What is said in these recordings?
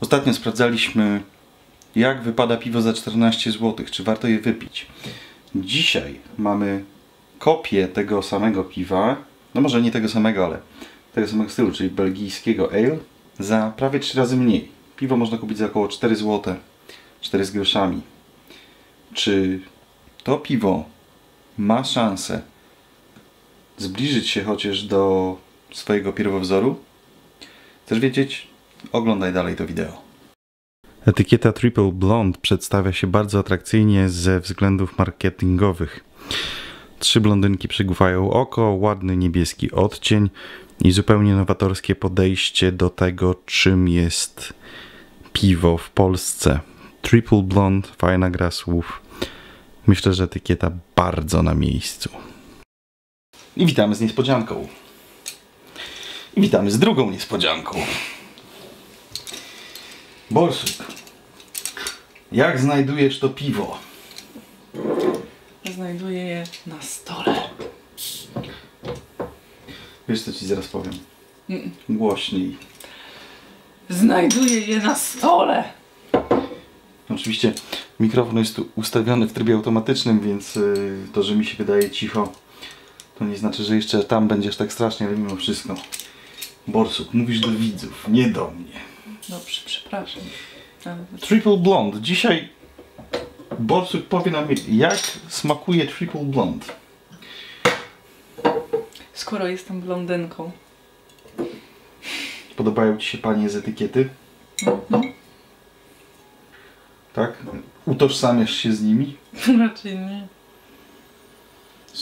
Ostatnio sprawdzaliśmy, jak wypada piwo za 14 zł, czy warto je wypić. Dzisiaj mamy kopię tego samego piwa, no może nie tego samego, ale tego samego stylu, czyli belgijskiego ale, za prawie 3 razy mniej. Piwo można kupić za około 4 zł, 4 z groszami. Czy to piwo ma szansę zbliżyć się chociaż do swojego pierwowzoru? Chcesz wiedzieć? Oglądaj dalej to wideo. Etykieta Triple Blonde przedstawia się bardzo atrakcyjnie ze względów marketingowych. Trzy blondynki przygłuwają oko, ładny niebieski odcień i zupełnie nowatorskie podejście do tego, czym jest piwo w Polsce. Triple Blonde, fajna gra słów. Myślę, że etykieta bardzo na miejscu. I witamy z niespodzianką. I witamy z drugą niespodzianką. Borsuk, jak znajdujesz to piwo? Znajduję je na stole. Wiesz co ci zaraz powiem? Mm. Głośniej. Znajduję je na stole! Oczywiście mikrofon jest tu ustawiony w trybie automatycznym, więc y, to, że mi się wydaje cicho, to nie znaczy, że jeszcze tam będziesz tak strasznie, ale mimo wszystko. Borsuk, mówisz do widzów, nie do mnie. Dobrze, przepraszam. Triple Blonde. Dzisiaj Borsuk powie nam, jak smakuje Triple Blonde. skoro jestem blondynką, Podobają Ci się panie z etykiety? Mhm. Tak? Utożsamiasz się z nimi? raczej nie.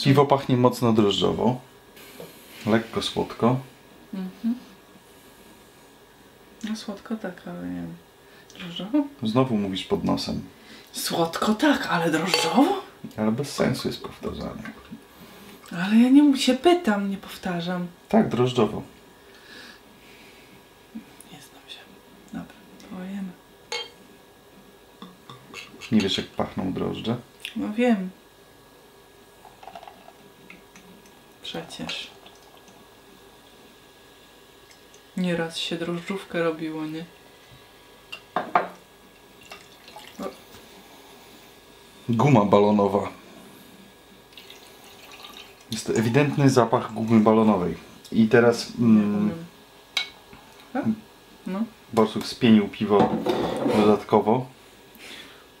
Piwo pachnie mocno drożdżowo. Lekko słodko. Mhm. Słodko tak, ale nie wiem. Drożdżowo? Znowu mówisz pod nosem. Słodko tak, ale drożdżowo? Ale bez sensu jest powtarzanie. Ale ja nie się pytam, nie powtarzam. Tak, drożdżowo. Nie znam się. Dobra, pojemy. Nie wiesz jak pachną drożdże? No wiem. Przecież. Nieraz się drożdżówkę robiło, nie? Guma balonowa. Jest ewidentny zapach gumy balonowej. I teraz mm. A? No. Borsuk spienił piwo dodatkowo.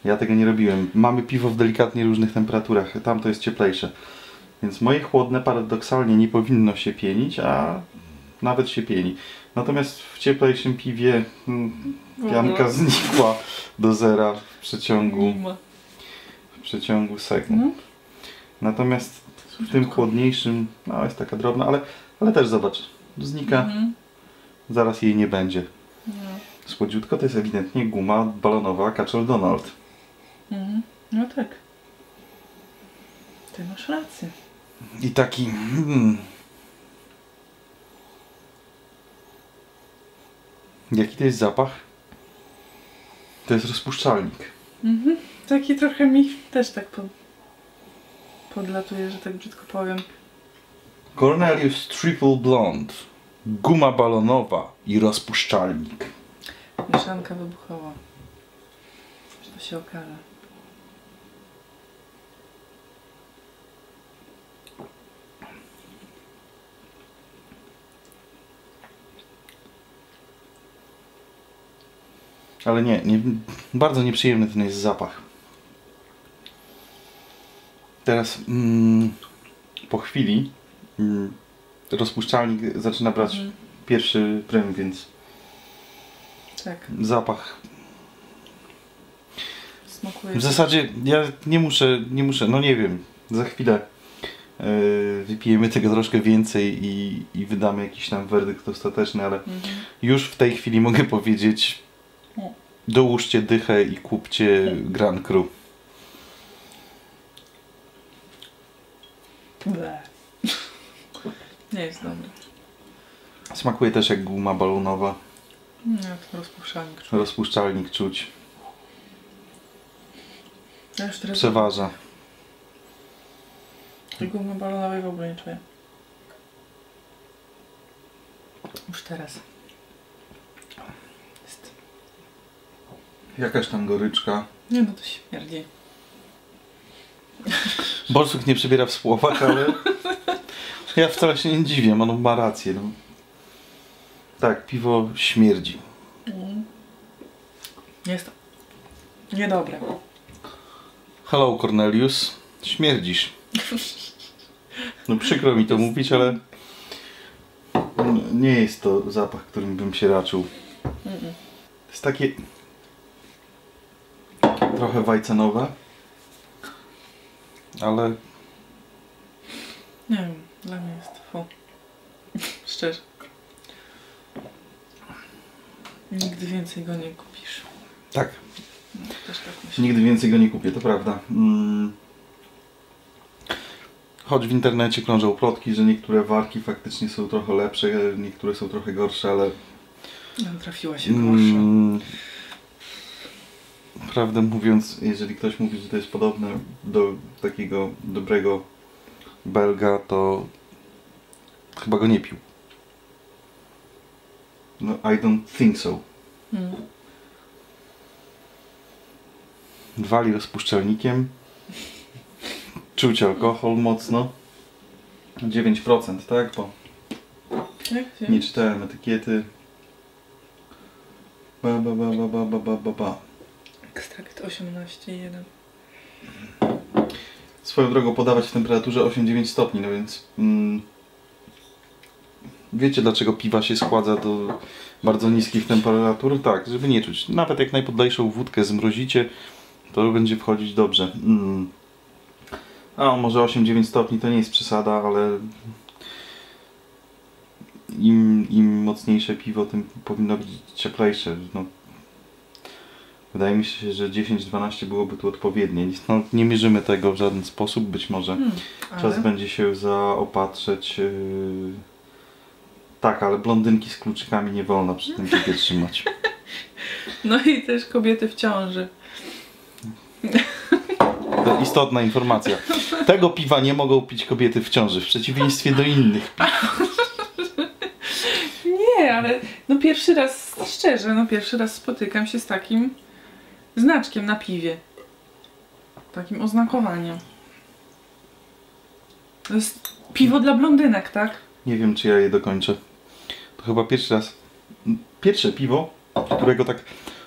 Ja tego nie robiłem. Mamy piwo w delikatnie różnych temperaturach. Tam to jest cieplejsze. Więc moje chłodne paradoksalnie nie powinno się pienić, a nawet się pieni. Natomiast w cieplejszym piwie mm, W pianka ogóle. znikła do zera w przeciągu, w przeciągu sekund. No. Natomiast w tym chłodniejszym, no jest taka drobna, ale, ale też zobacz, znika, Mhm. zaraz jej nie będzie. No. Słodziutko to jest ewidentnie guma balonowa Kaczor Donald. Mhm. no tak. Ty masz rację. I taki. Hmm, jaki to jest zapach? To jest rozpuszczalnik. Mhm. Taki trochę mi też tak pod... podlatuje, że tak brzydko powiem. Cornelius Triple Blonde. Guma balonowa i rozpuszczalnik. Mieszanka wybuchowa. To się okaże. Ale nie, nie bardzo nieprzyjemny ten jest zapach. Teraz mm, po chwili mm, rozpuszczalnik zaczyna brać Mhm. pierwszy prym, więc Tak, zapach. smakuje. W zasadzie ja nie muszę, nie muszę, no nie wiem, za chwilę yy, wypijemy tego troszkę więcej i, i wydamy jakiś tam werdykt ostateczny, ale Mhm. już w tej chwili mogę powiedzieć. Dołóżcie dychę i kupcie Grand Cru. Ble. Nie jest dobry. Smakuje też jak guma balonowa. Nie, to rozpuszczalnik. Rozpuszczalnik czuć. Ja już teraz Przeważa. tej gumy balonowej w ogóle nie czuję. Już teraz. Jest Jakaś tam goryczka. Nie no, to śmierdzi. Borsuk nie przybiera w słowach, ale ja wcale się nie dziwię, on ma rację. No. Tak, piwo śmierdzi. Jest to niedobre. Hello Cornelius, śmierdzisz. No przykro mi to mówić, ale nie jest to zapach, którym bym się raczył. To jest takie trochę wajcenowe, ale Nie wiem, dla mnie jest fu. Szczerze. Nigdy więcej go nie kupisz. tak, No, też tak myślę. nigdy więcej go nie kupię, to prawda. Mm. Choć w internecie krążą plotki, że niektóre warki faktycznie są trochę lepsze, niektóre są trochę gorsze, ale No, trafiła się gorsza. Mm, prawdę mówiąc, jeżeli ktoś mówi, że to jest podobne do takiego dobrego belga, to chyba go nie pił. No, I don't think so. Hmm. Wali rozpuszczalnikiem. Czuć alkohol mocno. 9%, tak? Bo tak, tak. nie czytałem etykiety. Ba, ba, ba, ba, ba, ba, ba, ba. Ekstrakt 18,1. Swoją drogą podawać w temperaturze 8-9 stopni, no więc mm, wiecie dlaczego piwa się schładza do bardzo niskich temperatur? Tak, żeby nie czuć. Nawet jak najpodlejszą wódkę zmrozicie, to będzie wchodzić dobrze. Mm. A może 8-9 stopni to nie jest przesada, ale im, im mocniejsze piwo, tym powinno być cieplejsze. No, wydaje mi się, że 10-12 byłoby tu odpowiednie. No, nie mierzymy tego w żaden sposób, być może Hmm, czas ale będzie się zaopatrzeć. Yy... Tak, ale blondynki z kluczykami nie wolno przy tym piwie trzymać. No i też kobiety w ciąży. To istotna informacja. Tego piwa nie mogą pić kobiety w ciąży, w przeciwieństwie do innych. Nie, ale no pierwszy raz, szczerze, no pierwszy raz spotykam się z takim znaczkiem na piwie. Takim oznakowaniem. To jest piwo dla blondynek, tak? Nie wiem, czy ja je dokończę. To chyba pierwszy raz. Pierwsze piwo, którego tak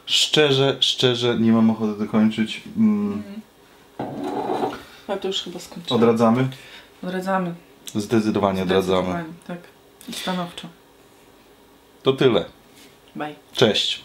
szczerze, szczerze nie mam ochoty dokończyć. Mm, Ale to już chyba skończyłem. odradzamy. Odradzamy. Zdecydowanie odradzamy. Zdecydowanie, Tak. I stanowczo. To tyle. Bye. Cześć.